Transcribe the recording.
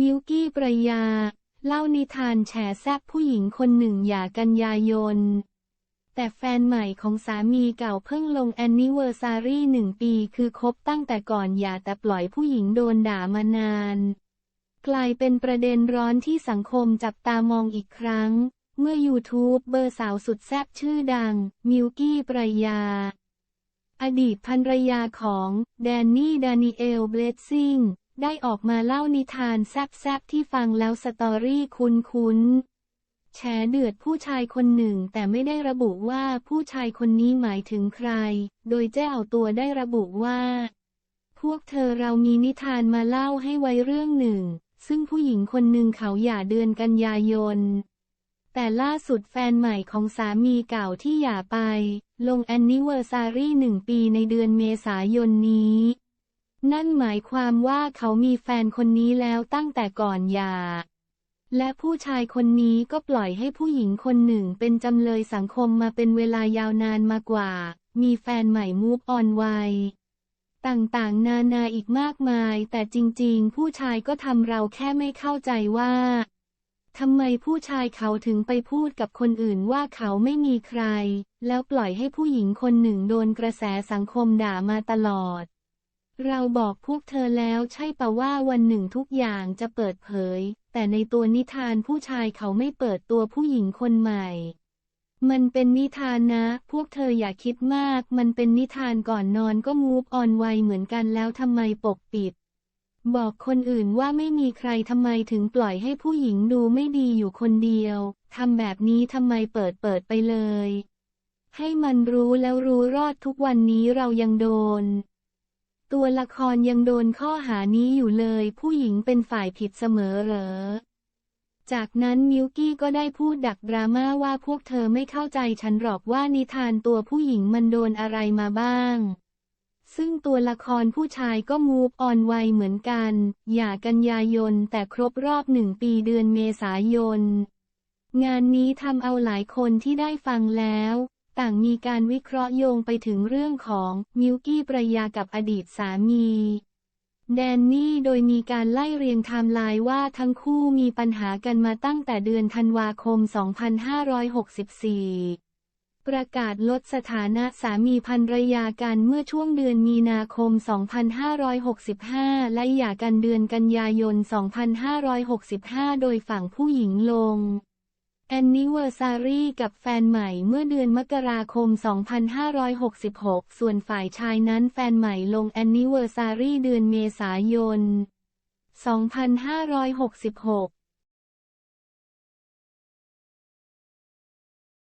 มิวกี้ประยา เล่านิทานแฉแซบผู้หญิงคนหนึ่งหย่ากันยายน แต่แฟนใหม่ของสามีเก่าเพิ่งลงแอนนิเวอร์ซารีหนึ่งปีคือคบตั้งแต่ก่อนหย่าแต่ปล่อยผู้หญิงโดนด่ามานาน กลายเป็นประเด็นร้อนที่สังคมจับตามองอีกครั้ง เมื่อ YouTube เบอร์สาวสุดแซบชื่อดัง มิวกี้ประยา อดีตภรรยาของแดนนี่ดานิเอลเบลซิง ได้ออกมาเล่านิทานแซบๆที่ฟังแล้วสตอรี่คุ้นๆ แฉเดือดผู้ชายคนหนึ่งแต่ไม่ได้ระบุว่าผู้ชายคนนี้หมายถึงใคร โดยเจ้าตัวได้ระบุว่า พวกเธอเรามีนิทานมาเล่าให้ไว้เรื่องหนึ่ง ซึ่งผู้หญิงคนหนึ่งเขาหย่าเดือนกันยายน แต่ล่าสุดแฟนใหม่ของสามีเก่าที่หย่าไป ลงแอนนิเวอร์ซารีหนึ่งปีในเดือนเมษายนนี้ นั่นหมายความว่าเขามีแฟนคนนี้แล้วตั้งแต่ก่อนหย่า และผู้ชายคนนี้ก็ปล่อยให้ผู้หญิงคนหนึ่งเป็นจำเลยสังคมมาเป็นเวลายาวนานมากว่า มีแฟนใหม่มูฟออนไวต่างๆ นานาอีกมากมาย แต่จริง ๆ ผู้ชายก็ทำเราแค่ไม่เข้าใจว่าทำไมผู้ชายเขาถึงไปพูดกับคนอื่นว่าเขาไม่มีใคร แล้วปล่อยให้ผู้หญิงคนหนึ่งโดนกระแสสังคมด่ามาตลอด เราบอกพวกเธอแล้วใช่ปะว่าวันหนึ่งทุกอย่างจะเปิดเผย แต่ในตัวนิทานผู้ชายเขาไม่เปิดตัวผู้หญิงคนใหม่ มันเป็นนิทานนะ พวกเธออย่าคิดมาก มันเป็นนิทานก่อนนอนก็มูฟออนไวเหมือนกันแล้วทำไมปกปิด บอกคนอื่นว่าไม่มีใครทำไมถึงปล่อยให้ผู้หญิงดูไม่ดีอยู่คนเดียวทำแบบนี้ทำไมเปิดเปิดไปเลย ให้มันรู้แล้วรู้รอดทุกวันนี้เรายังโดน ตัวละครยังโดนข้อหานี้อยู่เลย ผู้หญิงเป็นฝ่ายผิดเสมอเหรอ จากนั้นมิวกี้ก็ได้พูดดักดราม่าว่าพวกเธอไม่เข้าใจฉันหรอกว่านิทานตัวผู้หญิงมันโดนอะไรมาบ้าง ซึ่งตัวละครผู้ชายก็มูฟออนไวเหมือนกัน อย่ากันยายนแต่ครบรอบหนึ่งปีเดือนเมษายนงานนี้ทำเอาหลายคนที่ได้ฟังแล้ว ต่างมีการวิเคราะห์โยงไปถึงเรื่องของมิวกี้ประยากับอดีตสามีแดนนี่โดยมีการไล่เรียงไทม์ไลน์ว่าทั้งคู่มีปัญหากันมาตั้งแต่เดือนธันวาคม 2564 ประกาศลดสถานะสามีภรรยากันเมื่อช่วงเดือนมีนาคม 2565 และหย่ากันเดือนกันยายน 2565 โดยฝั่งผู้หญิงลง แอนนิเวอร์ซารีกับแฟนใหม่เมื่อเดือนมกราคม 2566 ส่วนฝ่ายชายนั้นแฟนใหม่ลงแอนนิเวอร์ซารีเดือนเมษายน 2566